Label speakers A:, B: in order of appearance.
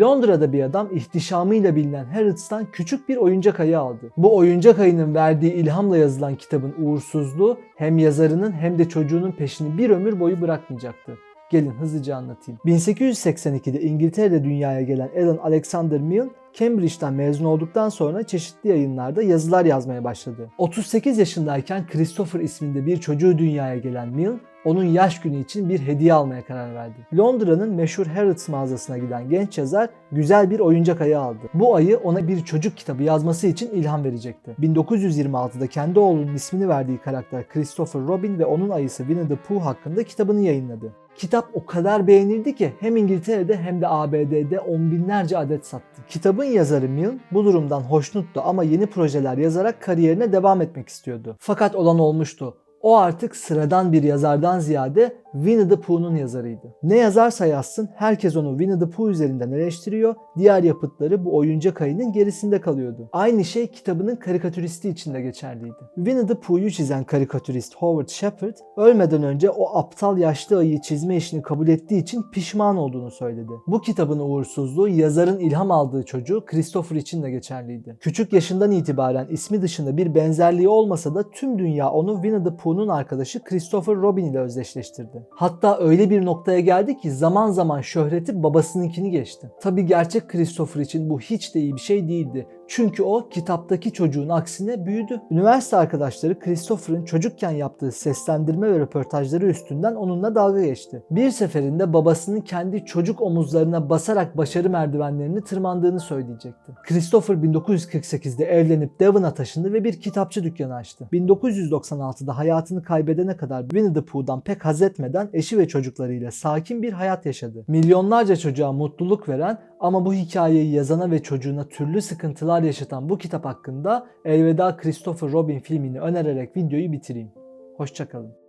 A: Londra'da bir adam ihtişamıyla bilinen Harrods'tan küçük bir oyuncak ayı aldı. Bu oyuncak ayının verdiği ilhamla yazılan kitabın uğursuzluğu hem yazarının hem de çocuğunun peşini bir ömür boyu bırakmayacaktı. Gelin hızlıca anlatayım. 1882'de İngiltere'de dünyaya gelen Alan Alexander Milne, Cambridge'den mezun olduktan sonra çeşitli yayınlarda yazılar yazmaya başladı. 38 yaşındayken Christopher isminde bir çocuğu dünyaya gelen Milne, onun yaş günü için bir hediye almaya karar verdi. Londra'nın meşhur Harrods mağazasına giden genç yazar güzel bir oyuncak ayı aldı. Bu ayı ona bir çocuk kitabı yazması için ilham verecekti. 1926'da kendi oğlunun ismini verdiği karakter Christopher Robin ve onun ayısı Winnie the Pooh hakkında kitabını yayınladı. Kitap o kadar beğenildi ki hem İngiltere'de hem de ABD'de on binlerce adet sattı. Kitabın yazarı Milne bu durumdan hoşnuttu ama yeni projeler yazarak kariyerine devam etmek istiyordu. Fakat olan olmuştu. O artık sıradan bir yazardan ziyade Winnie the Pooh'un yazarıydı. Ne yazarsa yazsın herkes onu Winnie the Pooh üzerinden eleştiriyor, diğer yapıtları bu oyuncak ayının gerisinde kalıyordu. Aynı şey kitabının karikatüristi için de geçerliydi. Winnie the Pooh'yu çizen karikatürist Howard Shepard ölmeden önce o aptal yaşlı ayıyı çizme işini kabul ettiği için pişman olduğunu söyledi. Bu kitabın uğursuzluğu yazarın ilham aldığı çocuğu Christopher için de geçerliydi. Küçük yaşından itibaren ismi dışında bir benzerliği olmasa da tüm dünya onu Winnie the Pooh'un arkadaşı Christopher Robin ile özdeşleştirdi. Hatta öyle bir noktaya geldi ki zaman zaman şöhreti babasınınkini geçti. Tabi gerçek Christopher için bu hiç de iyi bir şey değildi. Çünkü o kitaptaki çocuğun aksine büyüdü. Üniversite arkadaşları Christopher'ın çocukken yaptığı seslendirme ve röportajları üstünden onunla dalga geçti. Bir seferinde babasının kendi çocuk omuzlarına basarak başarı merdivenlerini tırmandığını söyleyecekti. Christopher 1948'de evlenip Devon'a taşındı ve bir kitapçı dükkanı açtı. 1996'da hayatını kaybedene kadar Winnie the Pooh'dan pek haz etmeden eşi ve çocuklarıyla sakin bir hayat yaşadı. Milyonlarca çocuğa mutluluk veren ama bu hikayeyi yazana ve çocuğuna türlü sıkıntılar yaşatan bu kitap hakkında Elveda Christopher Robin filmini önererek videoyu bitireyim. Hoşçakalın.